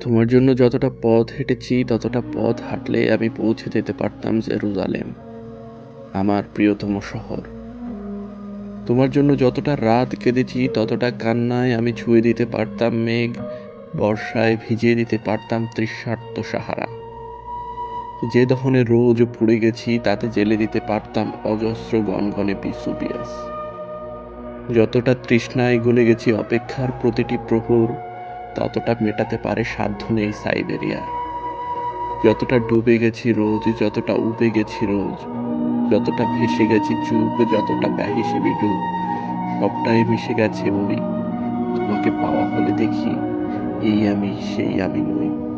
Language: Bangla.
তোমার জন্য যতটা পথ হেঁটেছি, ততটা পথ হাঁটলে আমি পৌঁছে যেতে পারতাম জেরুজালেম, আমার প্রিয়তম শহর। তোমার জন্য যতটা রাত কেঁদেছি, ততটা কান্নায় আমি ছুঁয়ে দিতে পারতাম মেঘ, বর্ষায় ভিজিয়ে দিতে পারতাম তৃষ্ণার্ত সাহারা। যে দহনে রোজ পুড়ে গেছি, তাতে জেলে দিতে পারতাম অজস্র গনগনে পিসুবিয়াস যতটা তৃষ্ণায় গলে গেছি, অপেক্ষার প্রতিটি প্রহর ততটা মেটাতে পারে সাধ্য নেই সাইবেরিয়া। যতটা ডুবে গেছি রোজ, যতটা উবে গেছি রোজ, যতটা ভেসে গেছি চুপ, যতটা ব্যাহিসে বিডুব, সবটাই মিশে গেছে ওই তোমাকে পাওয়া হলে দেখি, এই আমি, সেই আমি নই।